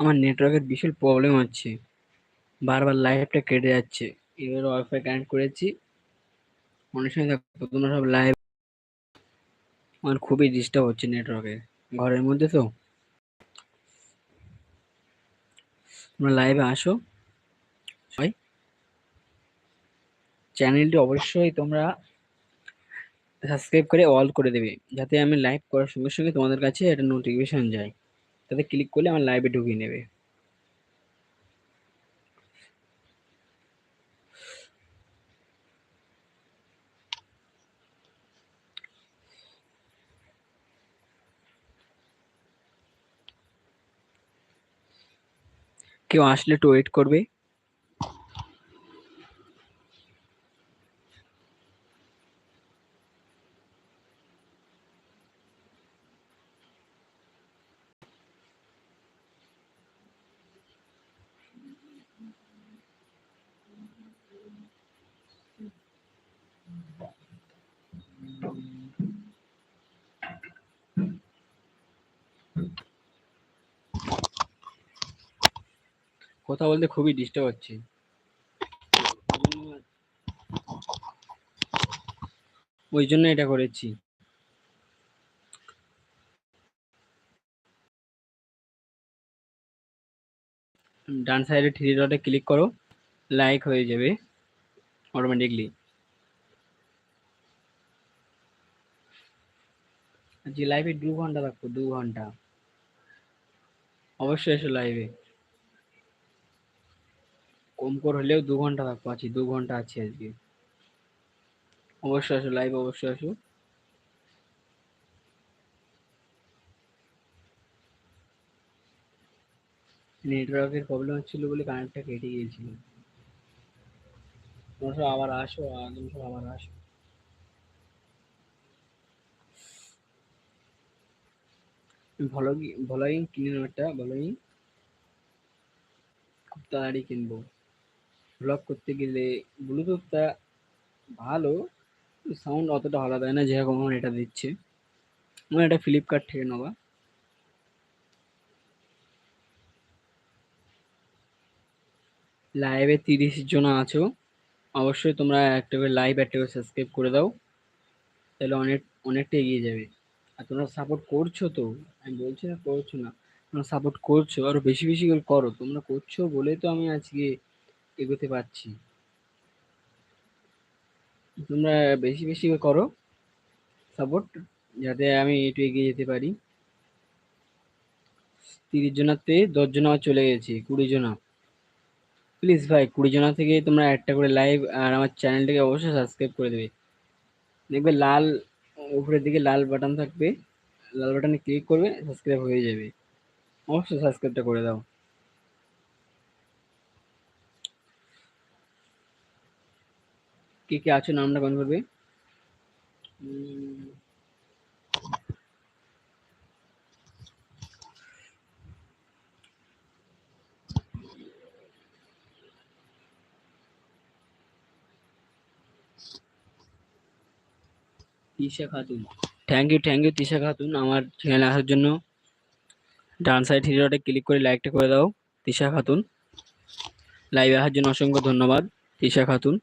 আমার নেটওয়ার্কের বিশাল প্রবলেম হচ্ছে। বারবার লাইভটা কেটে যাচ্ছে। এবার ওয়াইফাই কানেক্ট করেছি। অনেক সময় দেখো তোমরা সব লাইভ আমার খুবই ডিস্টার্ব হচ্ছে নেটওয়ার্কে ঘরের মধ্যে তো। তোমরা লাইভে আসো। চ্যানেলটি অবশ্যই তোমরা সাবস্ক্রাইব করে অল করে দেবে। যাতে আমি লাইভ করার সঙ্গে সঙ্গে তোমাদের কাছে একটা নোটিফিকেশন যায়। তাতে ক্লিক করলে আমার লাইভে ঢুকিয়ে নেবে। কেউ আসলে একটু ওয়েট করবে? কথা বলতে খুবই ডিস্টার্ব হচ্ছে। ওই জন্য এটা করেছি। ডান সাইডে থ্রি ডটে ক্লিক করো লাইক হয়ে যাবে অটোমেটিকলি যে লাইভে দু ঘণ্টা থাকব, দু ঘণ্টা। অবশ্যই এসো লাইভে কম করে হলেও দু ঘণ্টা থাকব আছি দু ঘণ্টা আছি আজকে। অবশ্যই আসো লাইভ অবশ্যই আসো। নেটওয়ার্কের প্রবলেম হচ্ছিল বলে কানেক্টটা কেটে গিয়েছিল। তোমরা সব আবার আসো তুমি সব আবার আসো। ভলগিং ভলগিং কিনে একটা ভলগিং খুব তাড়াতাড়ি কিনবো। ব্লগ করতে গেলে ব্লুটুথটা ভালো সাউন্ড অতটা ভালো দেয় না, যেরকম আমার এটা দিচ্ছে। আমার এটা ফ্লিপকার্ট থেকে নেওয়া। লাইভে তিরিশ জন আছো, অবশ্যই তোমরা একটা লাইভ একটা করে সাবস্ক্রাইব করে দাও, তাহলে অনেক, অনেকটা এগিয়ে যাবে। আর তোমরা সাপোর্ট করছ তো, আমি বলছি না করছ না, তোমরা সাপোর্ট করছ, আরও বেশি বেশি করে করো। তোমরা করছ বলে তো আমি আজকে এগোতে পারছি। তোমরা বেশি বেশি করো সাপোর্ট যাতে আমি একটু এগিয়ে যেতে পারি। তিরিশ জনাতে দশ জনা চলে গেছে, কুড়ি জনা। প্লিজ ভাই, কুড়ি জনা থেকে তোমরা একটা করে লাইভ আর আমার চ্যানেলটাকে অবশ্যই সাবস্ক্রাইব করে দেবে। দেখবে লাল উপরের দিকে লাল বাটন থাকবে। লাল বাটনে ক্লিক করবে সাবস্ক্রাইব হয়ে যাবে। অবশ্যই সাবস্ক্রাইবটা করে দাও। কে কে আছো, নামটা কমেন্ট করবে? Tisha Khatun. Thank you thank you Tisha Khatun, আমার চ্যানেলে আসার জন্য। ডান সাইড হিরোটে ক্লিক করে লাইকটা করে দাও, তিশা খাতুন। লাইভে আসার জন্য অসংখ্য ধন্যবাদ, তিশা খাতুন।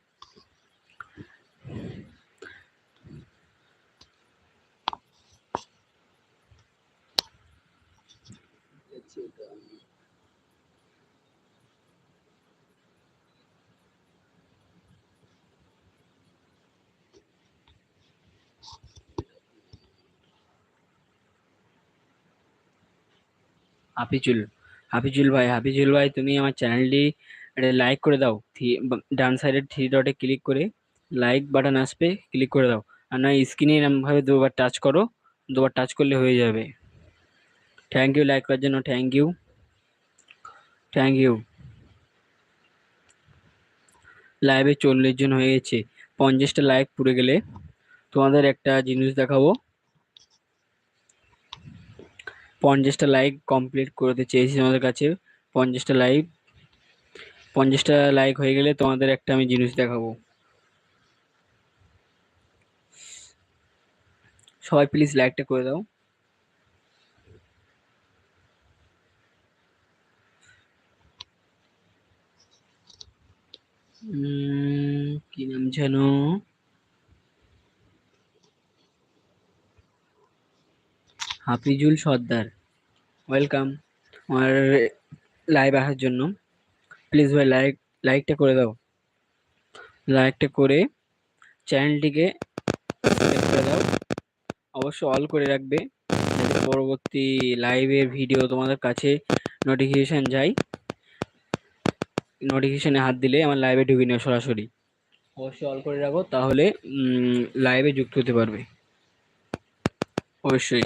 হাফিজুল হাফিজুল ভাই হাফিজুল ভাই, তুমি আমার চ্যানেলটি লাইক করে দাও। থ্রি ডান সাইডের থ্রি ডটে ক্লিক করে লাইক বাটন আসবে ক্লিক করে দাও। আর না স্ক্রিনে এরমভাবে দুবার টাচ করো, দুবার টাচ করলে হয়ে যাবে। থ্যাংক ইউ লাইক করার জন্য থ্যাংক ইউ থ্যাংক ইউ লাইভে চল্লিশ জন হয়ে গেছে। পঞ্চাশটা লাইক পুড়ে গেলে তোমাদের একটা জিনিস দেখাবো। পঞ্চাশটা লাইক কমপ্লিট করতে চেয়েছি তোমাদের কাছে। পঞ্চাশটা লাইক পঞ্চাশটা লাইক হয়ে গেলে তোমাদের একটা আমি জিনিস দেখাবো। সবাই প্লিজ লাইকটা করে দাও। কি নাম জানো হাফিজুল সর্দার। ওয়েলকাম আমার লাইভ আসার জন্য। প্লিজ ভাই লাইক লাইকটা করে দাও। লাইকটা করে চ্যানেলটিকে করে দাও। অবশ্যই অল করে রাখবে। যাতে পরবর্তী লাইভের ভিডিও তোমাদের কাছে নোটিফিকেশান যায়। নোটিফিকেশানে হাত দিলে আমার লাইভে ঢুকে নেবে সরাসরি। অবশ্যই অল করে রাখো, তাহলে লাইভে যুক্ত হতে পারবে। অবশ্যই।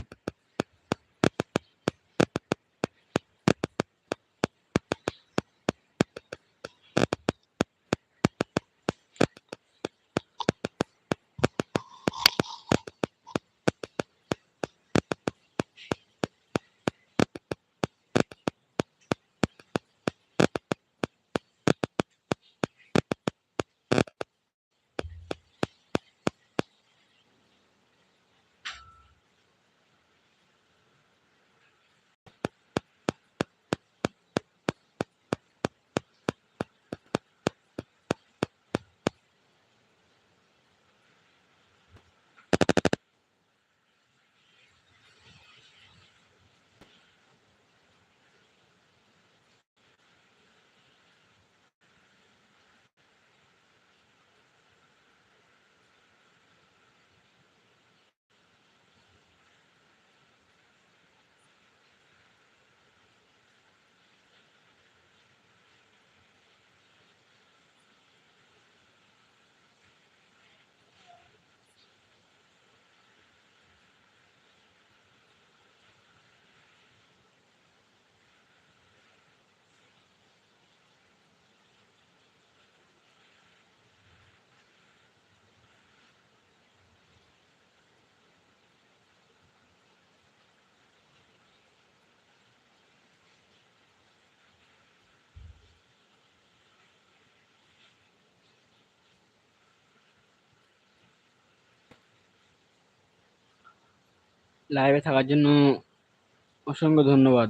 লাইভে থাকার জন্য অসংখ্য ধন্যবাদ।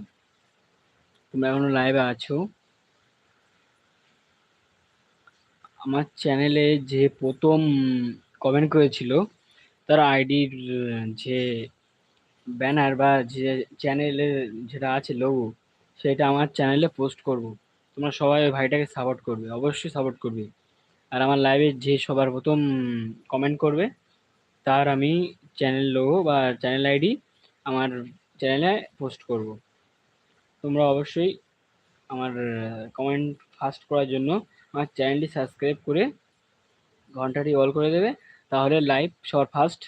তোমরা এখনও লাইভে আছো। আমার চ্যানেলে যে প্রথম কমেন্ট করেছিল, তার আইডির যে ব্যানার বা যে চ্যানেলের যেটা আছে লোগো সেটা আমার চ্যানেলে পোস্ট করব। তোমরা সবাই ওই ভাইটাকে সাপোর্ট করবে, অবশ্যই সাপোর্ট করবে। আর আমার লাইভে যে সবার প্রথম কমেন্ট করবে, তার আমি চ্যানেল লোগো বা চ্যানেল আইডি আমার চ্যানেলে পোস্ট করব। তোমরা অবশ্যই আমার কমেন্ট ফার্স্ট করার জন্য আমার চ্যানেলটি সাবস্ক্রাইব করে ঘন্টাটি অল করে দেবে তাহলে লাইভ সবার ফার্স্ট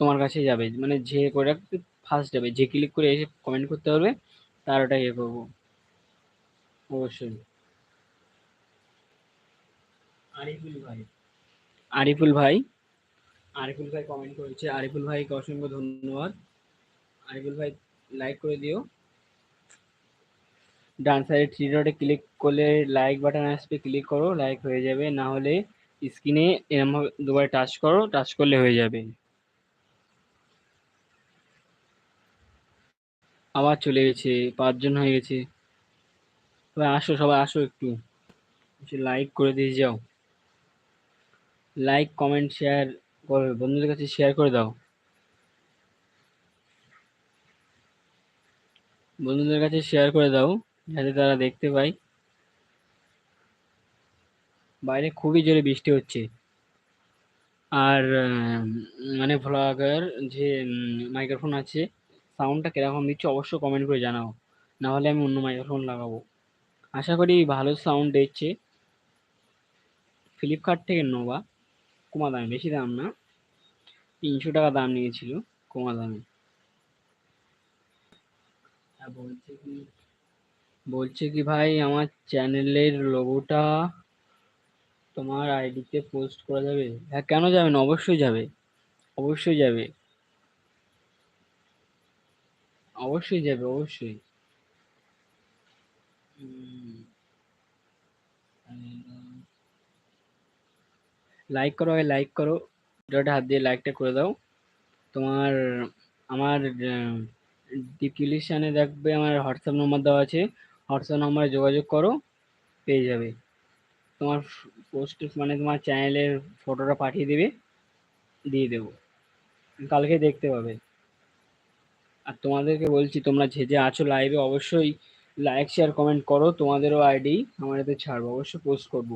তোমার কাছে যাবে। মানে যে করে ফার্স্ট যাবে যে ক্লিক করে এসে কমেন্ট করতে পারবে তার ওটা ইয়ে করব। অবশ্যই। আরিফুল ভাই। আরিফুল ভাই। আরিফুল ভাই কমেন্ট করেছে। আরিফুল ভাইকে অসংখ্য ধন্যবাদ। আরিফুল ভাই লাইক করে দিও। ডান সাইডে থ্রি ডটে ক্লিক করলে লাইক বাটন আসবে ক্লিক করো লাইক হয়ে যাবে। না হলে স্ক্রিনে এরম দুবার টাচ করো টাচ করলে হয়ে যাবে। আবার চলে গেছে, পাঁচজন হয়ে গেছে। সবাই আসো সবাই আসো একটু। লাইক করে দিয়ে যাও। লাইক কমেন্ট শেয়ার করবে বন্ধুদের কাছে শেয়ার করে দাও। বন্ধুদের কাছে শেয়ার করে দাও, যাতে তারা দেখতে পায়। বাইরে খুবই জোরে বৃষ্টি হচ্ছে। আর মানে ভ্লগার যে মাইক্রোফোন আছে সাউন্ডটা কীরকম দিচ্ছে অবশ্যই কমেন্ট করে জানাও। না হলে আমি অন্য মাইক্রোফোন লাগাবো। আশা করি ভালো সাউন্ড দিচ্ছে। ফ্লিপকার্ট থেকে নোবা কমা দামে, বেশি দাম না। তিনশো টাকা দাম নিয়েছিল কমা দামে। বলছে কি বলছে কি ভাই, আমার চ্যানেলের লোগোটা তোমার আইডিতে পোস্ট করা যাবে? হ্যাঁ কেন যাবে না? অবশ্যই যাবে। অবশ্যই যাবে। অবশ্যই যাবে, অবশ্যই। লাইক করো, আগে লাইক করো। ভিডিওটা হাত দিয়ে লাইকটা করে দাও। তোমার, আমার ডিসক্রিপশানে দেখবে আমার হোয়াটসঅ্যাপ নম্বর দেওয়া আছে। হোয়াটসঅ্যাপ নম্বরে যোগাযোগ করো, পেয়ে যাবে। তোমার পোস্ট মানে তোমার চ্যানেলের ফটোটা পাঠিয়ে দেবে, দিয়ে দেবো। কালকে দেখতে পাবে। আর তোমাদেরকে বলছি, তোমরা যে যে আছো লাইভে অবশ্যই লাইক শেয়ার কমেন্ট করো। তোমাদেরও আইডি আমার এতে ছাড়বো। অবশ্যই পোস্ট করব।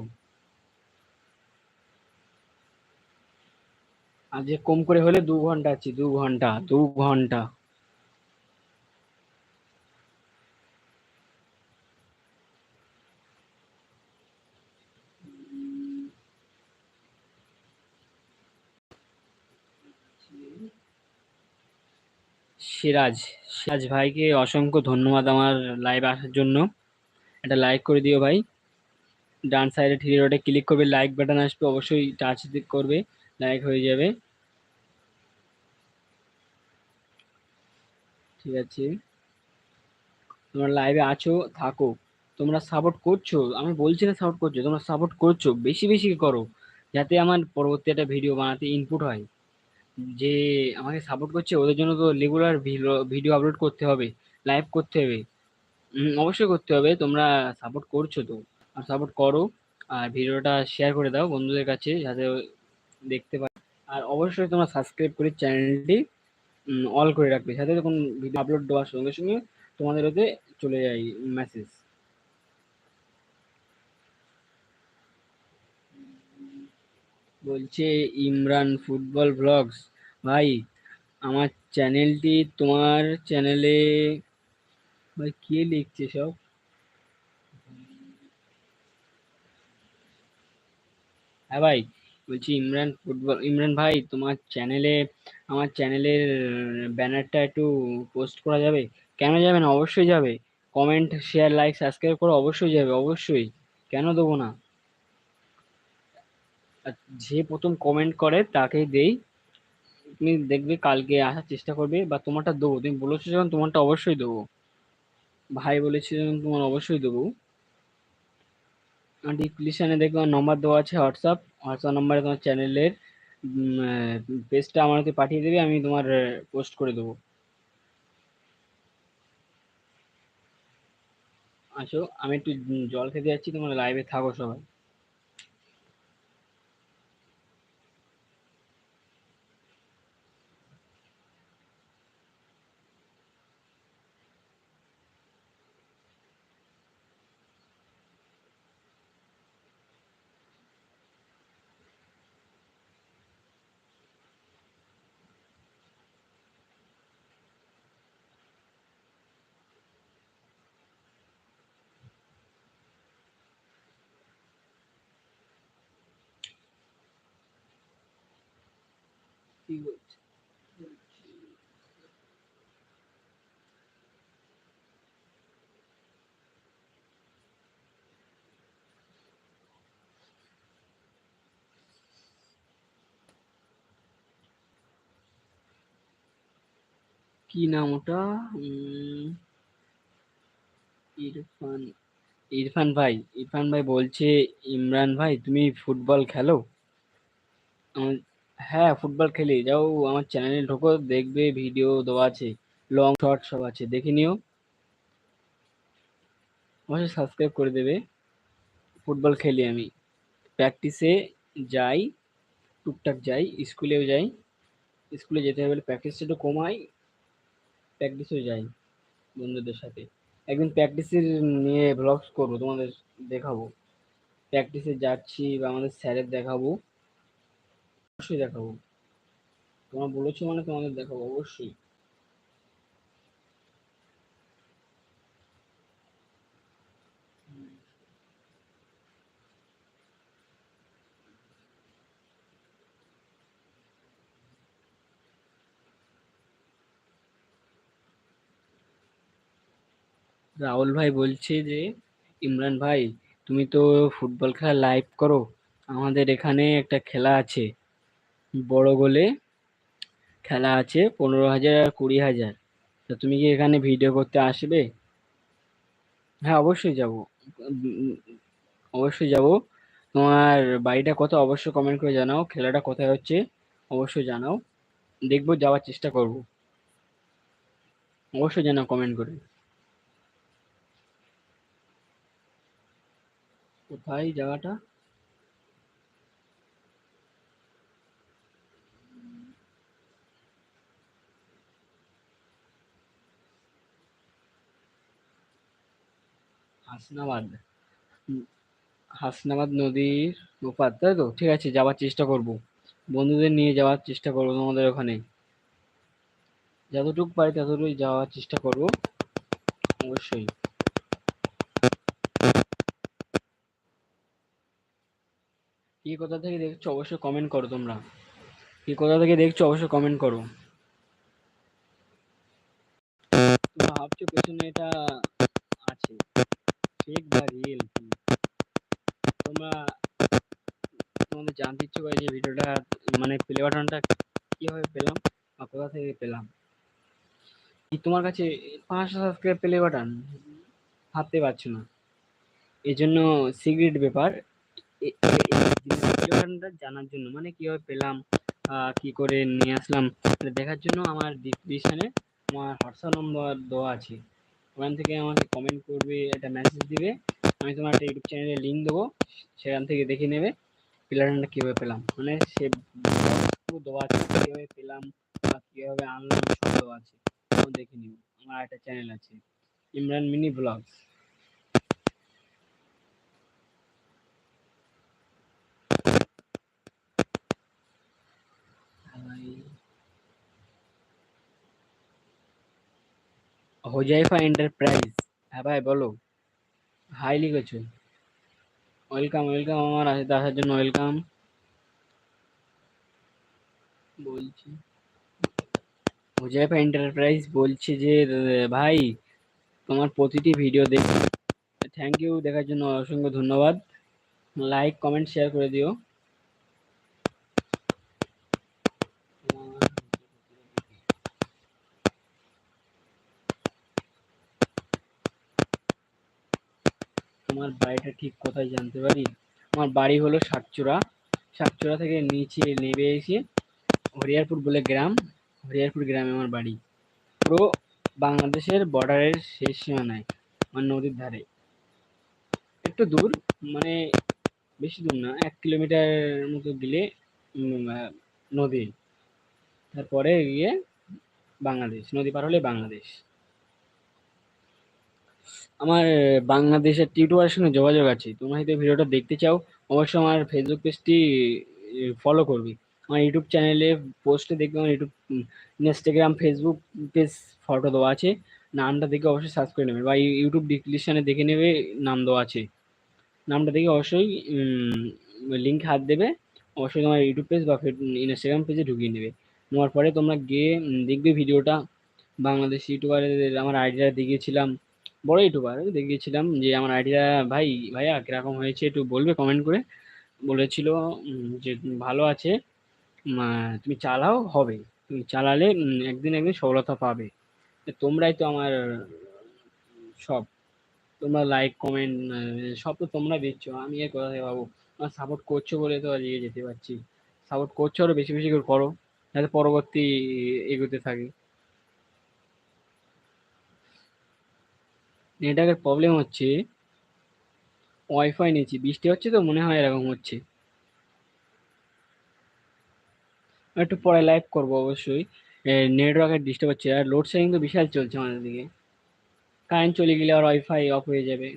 আজকে কম করে হলে দু ঘণ্টা আছি, দু ঘণ্টা দু ঘণ্টা। সিরাজ সিরাজ ভাইকে অসংখ্য ধন্যবাদ আমার লাইভ আসার জন্য। একটা লাইক করে দিও ভাই। ডান সাইডে থ্রি রোডে ক্লিক করবে লাইক বাটন আসবে, অবশ্যই টাচ করবে লাইক হয়ে যাবে। ঠিক আছে? তোমরা লাইভে আছো, থাকো। তোমরা সাপোর্ট করছ? আমি বলছি না সাপোর্ট করছ, তোমরা সাপোর্ট করছ। বেশি বেশি করো। যাতে আমার পরবর্তী একটা ভিডিও বানাতে ইনপুট হয়। যে আমাকে সাপোর্ট করছে, ওদের জন্য তো রেগুলার ভিডিও আপলোড করতে হবে লাইভ করতে হবে। অবশ্যই করতে হবে। তোমরা সাপোর্ট করছ তো। আর সাপোর্ট করো। আর ভিডিওটা শেয়ার করে দাও বন্ধুদের কাছে, যাতে দেখতে পারে আর অবশ্যই তোমরা সাবস্ক্রাইব করে চ্যানেলটি অল করে রাখবে। সাথে যখন ভিডিও আপলোড দেওয়ার সঙ্গে সঙ্গে তোমাদের ওতে চলে যায় মেসেজ বলছে, ইমরান ফুটবল ব্লগস ভাই, আমার চ্যানেলটি তোমার চ্যানেলে ভাই, কে লিখছে সব? হ্যাঁ ভাই বলছি, ইমরান ফুটবল ইমরান ভাই, তোমার চ্যানেলে আমার চ্যানেলের ব্যানারটা একটু পোস্ট করা যাবে? কেন যাবে না? অবশ্যই যাবে। কমেন্ট শেয়ার লাইক সাবস্ক্রাইব করো অবশ্যই যাবে, অবশ্যই। কেন দেবো না? যে প্রথম কমেন্ট করে, তাকেই দেই। তুমি দেখবে, কালকে আসার চেষ্টা করবে, বা তোমারটা দেবো। তুমি বলেছ যখন, তোমারটা অবশ্যই দেবো। ভাই বলেছি যখন, তোমার অবশ্যই দেবো। ডিসক্রিপশানে দেখবে নম্বর দেওয়া আছে হোয়াটসঅ্যাপ হোয়াটসঅ্যাপ নম্বরে তোমার চ্যানেলের পেজটা আমাকে পাঠিয়ে দেবে, আমি তোমার পোস্ট করে দেবো। আসো, আমি একটু জল খেতে যাচ্ছি, তোমার লাইভে থাকো সবাই। বলছে কি নাম ওটা? ইরফান ইরফান ভাই ইরফান ভাই বলছে, ইমরান ভাই, তুমি ফুটবল খেলো? হ্যাঁ ফুটবল খেলি। যাও, আমার চ্যানেলে ঢোকো, দেখবে ভিডিও দেওয়া আছে। লং শর্ট সব আছে, দেখে নিও। অবশ্যই সাবস্ক্রাইব করে দেবে। ফুটবল খেলি আমি। প্র্যাকটিসে যাই, টুকটাক যাই স্কুলেও যাই। স্কুলে যেতে হবে প্র্যাকটিসটা একটু কমাই প্র্যাকটিসেও যাই বন্ধুদের সাথে। একদিন প্র্যাকটিসের নিয়ে ব্লগস করব, তোমাদের দেখাবো। প্র্যাকটিসে যাচ্ছি বা আমাদের স্যারের দেখাবো। অবশ্যই দেখাবো। তোমরা বলেছ মানে তোমাদের দেখাবো, অবশ্যই। রাহুল ভাই বলছে যে, ইমরান ভাই, তুমি তো ফুটবল খেলা লাইভ করো। আমাদের এখানে একটা খেলা আছে। বড় গোলে খেলা আছে পনেরো হাজার আর কুড়ি হাজার। তো তুমি কি এখানে ভিডিও করতে আসবে? হ্যাঁ অবশ্যই যাব। অবশ্যই যাব। তোমার বাড়িটা কত? অবশ্যই কমেন্ট করে জানাও। খেলাটা কোথায় হচ্ছে? অবশ্যই জানাও। দেখব, যাওয়ার চেষ্টা করব। অবশ্যই জানাও কমেন্ট করে। কোথায় জায়গাটা হাসনাবাদ। হাসনাবাদ নদীর ওপার, তাই তো? ঠিক আছে যাওয়ার চেষ্টা করব। বন্ধুদের নিয়ে যাওয়ার চেষ্টা করব তোমাদের ওখানে। যতটুকু পারি ততটুকুই যাওয়ার চেষ্টা করব, অবশ্যই। কি কোথা থেকে দেখছ অবশ্যই কমেন্ট করো তোমরা। কি কোথা থেকে দেখছ অবশ্যই কমেন্ট করো। ভাবছ পেছনে এটা আছে। ফেক বা রিয়েল কি তোমরা, তোমাদের জানতে ইচ্ছে করে যে ভিডিওটা মানে প্লে বাটনটা কীভাবে পেলাম বা কোথা থেকে পেলাম? কি তোমার কাছে পাঁচশো সাবস্ক্রাইব প্লে বাটন ভাবতে পারছ না। এই জন্য সিক্রেট ব্যাপার জানার জন্য মানে কীভাবে পেলাম কি করে নিয়ে আসলাম দেখার জন্য আমার ডিসক্রিপশনে আমার হোয়াটসঅ্যাপ নম্বর দেওয়া আছে। ওখান থেকে আমাকে কমেন্ট করবে, একটা মেসেজ দিবে। আমি তোমার একটা ইউটিউব চ্যানেলে লিঙ্ক দেবো, সেখান থেকে দেখে নেবে প্লেয়ারটা কীভাবে পেলাম। মানে সে দেওয়া আছে, কীভাবে পেলাম বা কীভাবে আনলাম, সব দেওয়া আছে। দেখে নিব। আমার একটা চ্যানেল আছে, Imran mini vlogs Huzaifa enterprise. হ্যাঁ ভাই, বলো। হাই লিখেছো ওয়েলকাম ওয়েলকাম আমার আসার জন্য ওয়েলকাম বলছি। হোজাইফা এন্টারপ্রাইজ বলছে যে, ভাই, তোমার প্রতিটি ভিডিও দেখি থ্যাংক ইউ দেখার জন্য অসংখ্য ধন্যবাদ। লাইক কমেন্ট শেয়ার করে দিও তোমার বাড়িটা ঠিক কোথায় জানতে পারি। আমার বাড়ি হলো সাতচূড়া সাতচূড়া থেকে নিচে নেমে এসে হরিয়ারপুর বলে গ্রাম। হরিয়ারপুর গ্রামে আমার বাড়ি। পুরো বাংলাদেশের বর্ডারের শেষ সীমানায় আমার নদীর ধারে। একটু দূর মানে বেশি দূর না এক কিলোমিটার মতো আহ, নদী। তারপরে গিয়ে বাংলাদেশ নদী পার হলে বাংলাদেশ। আমার বাংলাদেশের টিউটোরিয়ালের সঙ্গে যোগাযোগ আছে। তোমরা হয়তো ভিডিওটা দেখতে চাও। অবশ্যই আমার ফেসবুক পেজটি ফলো করবে। আমার ইউটিউব চ্যানেলে পোস্টে দেখবে, আমার YouTube Instagram Facebook page photo দেওয়া আছে। নামটা দেখে অবশ্যই সার্চ করে নেবে বা ইউটিউব ডিসক্রিপশানে দেখে নেবে, নাম দেওয়া আছে। নামটা দেখে অবশ্যই লিঙ্ক হাত দেবে। অবশ্যই তোমার ইউটিউব পেজ বা ইনস্টাগ্রাম পেজে ঢুকিয়ে নেবে। নেওয়ার পরে তোমরা গিয়ে দেখবে ভিডিওটা। বাংলাদেশ ইউটিউবারের আমার আইডিয়া দেখিয়েছিলাম। বড় ইউটিউবার দেখিয়েছিলাম যে আমার আইডিয়া ভাই, ভাইয়া, কীরকম হয়েছে একটু বলবে কমেন্ট করে। বলেছিল যে, ভালো আছে তুমি চালাও, হবে। তুমি চালালে একদিন একদিন সফলতা পাবে। তোমরাই তো আমার, সব, তোমরা লাইক কমেন্ট সব তো তোমরা দিচ্ছ আমি আর কোথা পাবো? আমার সাপোর্ট করছ বলে তো আজ এগিয়ে যেতে পারছি। সাপোর্ট করছ আরও বেশি বেশি করে করো। যাতে পরবর্তী এগোতে থাকে। নেটওয়ার্কের প্রবলেম হচ্ছে ওয়াইফাই নিয়েছি বৃষ্টি হচ্ছে তো মনে হয় এরকম হচ্ছে। একটু পরে লাইভ করব অবশ্যই। নেটওয়ার্কের ডিস্টার্ব হচ্ছে, আর লোডশেডিং তো বিশাল চলছে আমাদের দিকে। কারেন্ট চলে গেলে আর ওয়াইফাই অফ হয়ে যাবে।